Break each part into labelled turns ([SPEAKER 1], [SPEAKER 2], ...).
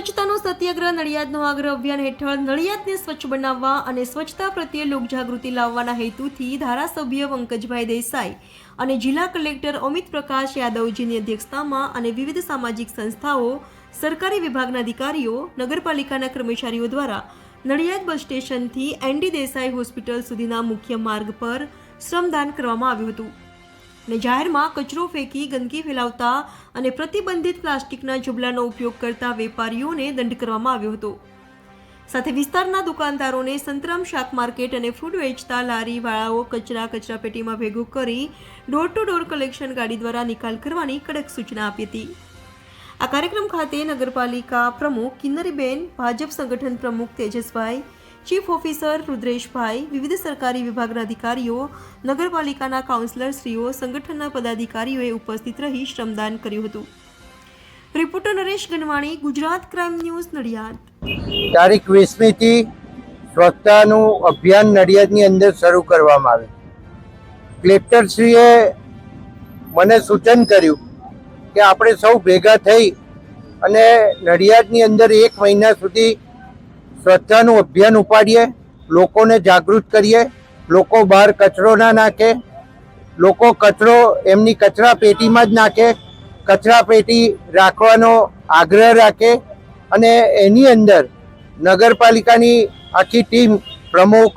[SPEAKER 1] સ્વચ્છતાનો સત્યાગ્રહ, નડિયાદનો આગ્રહ અભિયાન હેઠળ નડિયાદને સ્વચ્છ બનાવવા અને સ્વચ્છતા પ્રત્યે લોકજાગૃતિ લાવવાના હેતુથી ધારાસભ્ય પંકજભાઈ દેસાઈ અને જિલ્લા કલેક્ટર અમિત પ્રકાશ યાદવજીની અધ્યક્ષતામાં અને વિવિધ સામાજિક સંસ્થાઓ, સરકારી વિભાગના અધિકારીઓ, નગરપાલિકાના કર્મચારીઓ દ્વારા નડિયાદ બસ સ્ટેશનથી એનડી દેસાઈ હોસ્પિટલ સુધીના મુખ્ય માર્ગ પર શ્રમદાન કરવામાં આવ્યું હતું. અને જાહેરમાં કચરો ફેંકી ગંદકી ફેલાવતા અને પ્રતિબંધિત પ્લાસ્ટિકના જુબલાનો ઉપયોગ કરતા વેપારીઓને દંડ કરવામાં આવ્યો હતો. સાથે વિસ્તારના દુકાનદારોને સંતરામ શાક માર્કેટ અને ફૂડ વેચતા લારીવાળાઓ કચરા કચરાપેટીમાં ભેગું કરી ડોર ટુ ડોર કલેક્શન ગાડી દ્વારા નિકાલ કરવાની કડક સૂચના આપી હતી. આ કાર્યક્રમ ખાતે નગરપાલિકા પ્રમુખ કિન્નરીબેન, ભાજપ સંગઠન પ્રમુખ તેજસભાઈ ચીફ ઓફિસર રુદ્રેશભાઈ વિવિધ સરકારી વિભાગના અધિકારીઓ, નગરપાલિકાના કાઉન્સિલરશ્રીઓ સંગઠનના પદાધિકારીઓએ ઉપસ્થિત રહી શ્રમદાન કર્યું હતું. Reporter Naresh Ganwani, Gujarat crime news Nadiad.
[SPEAKER 2] તારીખ વીસમીથી સ્વચ્છતાનું અભિયાન નડિયાદની અંદર શરૂ કરવામાં આવે. કલેક્ટરશ્રીએ મને સૂચન કર્યું કે આપણે સૌ ભેગા થઈ અને નડિયાદની અંદર એક મહિના સુધી સ્વચ્છતાનું અભિયાન ઉપાડીએ, લોકોને જાગૃત કરીએ, લોકો બહાર કચરો ના નાખે, લોકો કચરો એમની કચરા પેટીમાં જ નાખે, કચરા પેટી રાખવાનો આગ્રહ રાખે અને એની અંદર નગરપાલિકાની આખી ટીમ પ્રમુખ,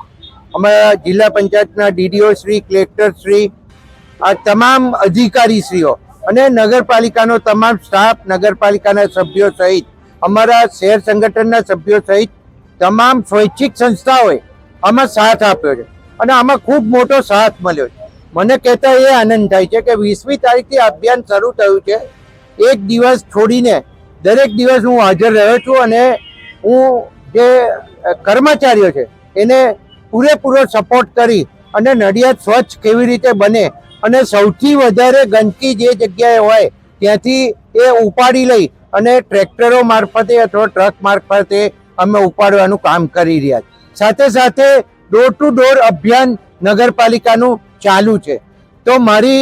[SPEAKER 2] અમારા જિલ્લા પંચાયતના ડીડીઓ શ્રી, કલેક્ટર શ્રી, આ તમામ અધિકારીશ્રીઓ અને નગરપાલિકાનો તમામ સ્ટાફ નગરપાલિકાના સભ્યો સહિત, અમારા શહેર સંગઠનના સભ્યો સહિત તમામ સ્વૈચ્છિક સંસ્થાઓએ આમાં સાથ આપ્યો છે. અને આમાં ખૂબ મોટો સાથ મળ્યો છે. મને કહેતા એ આનંદ થાય છે કે વીસમી તારીખથી અભિયાન શરૂ થયું છે. એક દિવસ છોડીને દરેક દિવસ હું હાજર રહ્યો છું અને હું જે કર્મચારીઓ છે, એને પૂરેપૂરો સપોર્ટ કરી અને નડિયાદ સ્વચ્છ કેવી રીતે બને અને સૌથી વધારે ગંદકી જે જગ્યાએ હોય ત્યાંથી એ ઉપાડી લઈ અને ટ્રેક્ટરો મારફતે અથવા ટ્રક મારફતે અમે ઉપાડવાનું કામ કરી રહ્યા છીએ સાથે સાથે ડોર ટુ ડોર અભિયાન નગરપાલિકાનું ચાલુ છે. તો મારી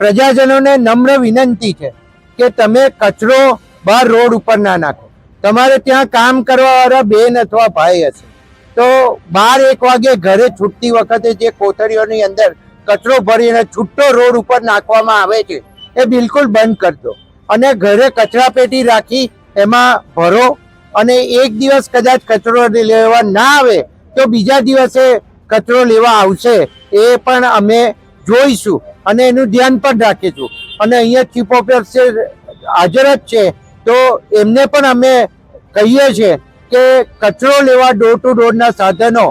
[SPEAKER 2] પ્રજાજનોને નમ્ર વિનંતી છે કે તમે કચરો બહાર રોડ ઉપર ના નાખો. તમારે ત્યાં કામ કરવાવાળા બેન અથવા ભાઈ હશે. તો બાર એક વાગે ઘરે છૂટતી વખતે જે કોથળીઓની અંદર કચરો ભરીને છૂટો રોડ ઉપર નાખવામાં આવે છે, એ બિલકુલ બંધ કરજો અને ઘરે કચરા પેટી રાખી એમાં ભરો અને એક દિવસ કદાચ કચરો લેવા ના આવે તો બીજા દિવસે કચરો લેવા આવશે. એ પણ અમે જોઈશું અને એનું ધ્યાન પણ રાખીશું. અને અહીંયા ચીફ ઓફિસર હાજર જ છે, તો એમને પણ અમે કહીએ છીએ કે કચરો લેવા ડોર ટુ ડોરના સાધનો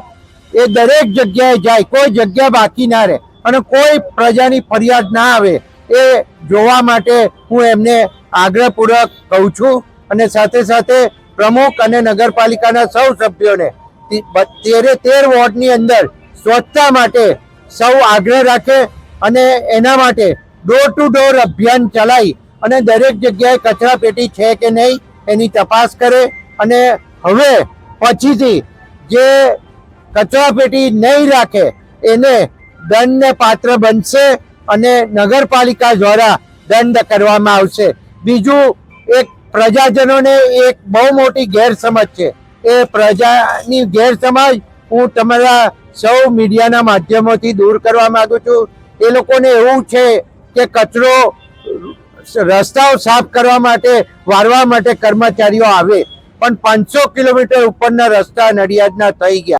[SPEAKER 2] એ દરેક જગ્યાએ જાય, કોઈ જગ્યા બાકી ના રહે અને કોઈ પ્રજાની ફરિયાદ ના આવે એ જોવા માટે હું એમને આગ્રહપૂર્વક કહું છું અને સાથે સાથે પ્રમુખ અને નગરપાલિકાના સૌ સભ્યોને તેરે તેર વોર્ડની અંદર સ્વચ્છતા માટે સૌ આગ્રહ રાખે અને એના માટે ડોર ટુ ડોર અભિયાન ચલાવી અને દરેક જગ્યાએ કચરા પેટી છે કે નહીં એની તપાસ કરે અને હવે પછીથી જે કચરા પેટી નહીં રાખે એને દંડને પાત્ર બનશે અને નગરપાલિકા દ્વારા દંડ કરવામાં આવશે. બીજું એક પ્રજાજનોને એક બહુ મોટી ગેરસમજ છે. એ પ્રજાની ગેરસમજ હું તમારા સૌ મીડિયાના માધ્યમોથી દૂર કરવા માંગુ છું. એ લોકોને એવું છે કે કચરો રસ્તાઓ સાફ કરવા માટે, વારવા માટે કર્મચારીઓ આવે, પણ પાંચસો કિલોમીટર ઉપરના રસ્તા નડિયાદના થઈ ગયા.